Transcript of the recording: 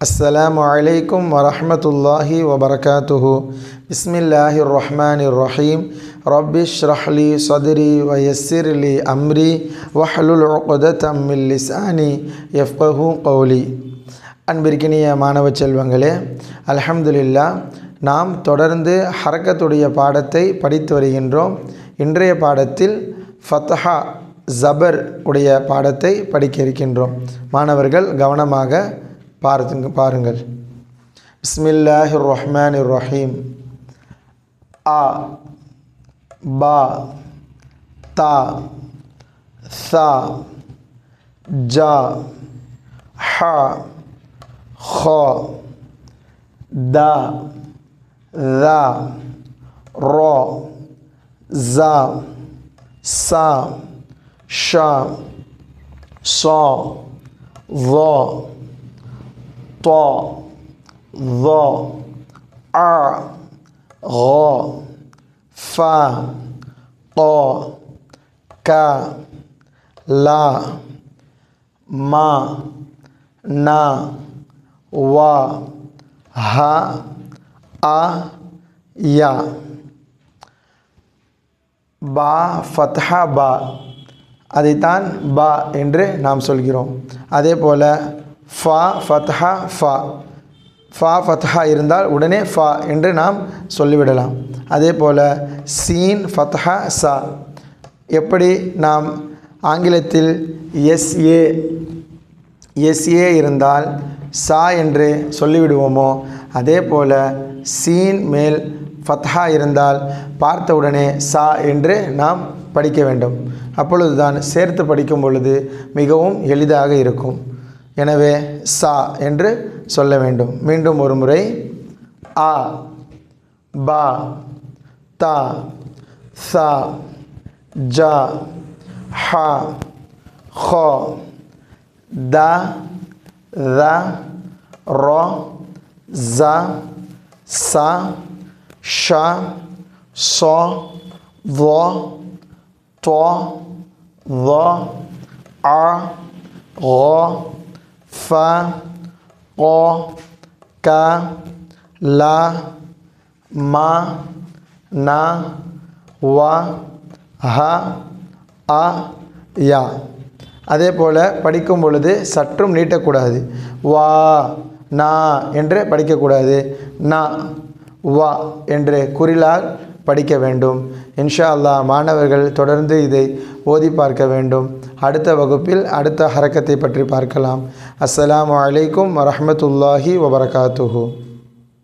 السلام عليكم ورحمة الله وبركاته بسم الله الرحمن الرحيم رب اشرح لي صدري ويسر لي أمري واحلل عقدة من لساني يفقه قولي அன்பிற்கினிய மாணவ செல்வங்களே அல்ஹம்துலில்லா நாம் தொடர்ந்து ஹரக்கத்துடைய பாடத்தை படித்து வருகின்றோம் இன்றைய பாடத்தில் ஃபத்தஹா ஜபர் உடைய பாடத்தை படிக்க இருக்கின்றோம் மாணவர்கள் கவனமாக பார்த்துங்க பாருங்கள் பிஸ்மில்லாஹிர் ரஹ்மானிர் ரஹீம் ஆ பா தா சா ஜா ஹா خ دا ذا را زا سا شا صا ظا तो व अ ग फ क क ला म न व ह आ या பா ஃபத்ஹா பா அதைத்தான் பா என்று நாம் சொல்கிறோம் அதே போல் ஃபா ஃபத்ஹா ஃபா. ஃபா ஃபத்ஹா இருந்தால் உடனே ஃபா என்று நாம் சொல்லிவிடலாம். அதே போல் சீன் ஃபத்ஹா சா. எப்படி நாம் ஆங்கிலத்தில் எஸ்ஏ எஸ்ஏ இருந்தால் சா என்று சொல்லிவிடுவோமோ அதே போல் சீன் மேல் ஃபத்ஹா இருந்தால் பார்த்தவுடனே சா என்று நாம் படிக்க வேண்டும். அப்பொழுதுதான் சேர்த்து படிக்கும் பொழுது மிகவும் எளிதாக இருக்கும். எனவே சா என்று சொல்ல வேண்டும் மீண்டும் ஒரு முறை ஆ பா தா சா ஜா ஹா ஹோ த ذ ر ز س ش ص ض ط ظ ع غ ஃப ஓ க ல ம ந வ ஹ அ யா அதே போல் படிக்கும் பொழுது சற்றும் நீட்டக்கூடாது. வா நா என்று படிக்கக்கூடாது. ந வா என்று குறிலால் படிக்க வேண்டும். இன்ஷா அல்லா மாணவர்கள் தொடர்ந்து இதை ஓதி பார்க்க வேண்டும். அடுத்த வகுப்பில் அடுத்த ஹரக்கத்தை பற்றி பார்க்கலாம். அஸ்ஸலாமு அலைக்கும் வரமத்துல்லாஹி வபரகாத்துஹூ.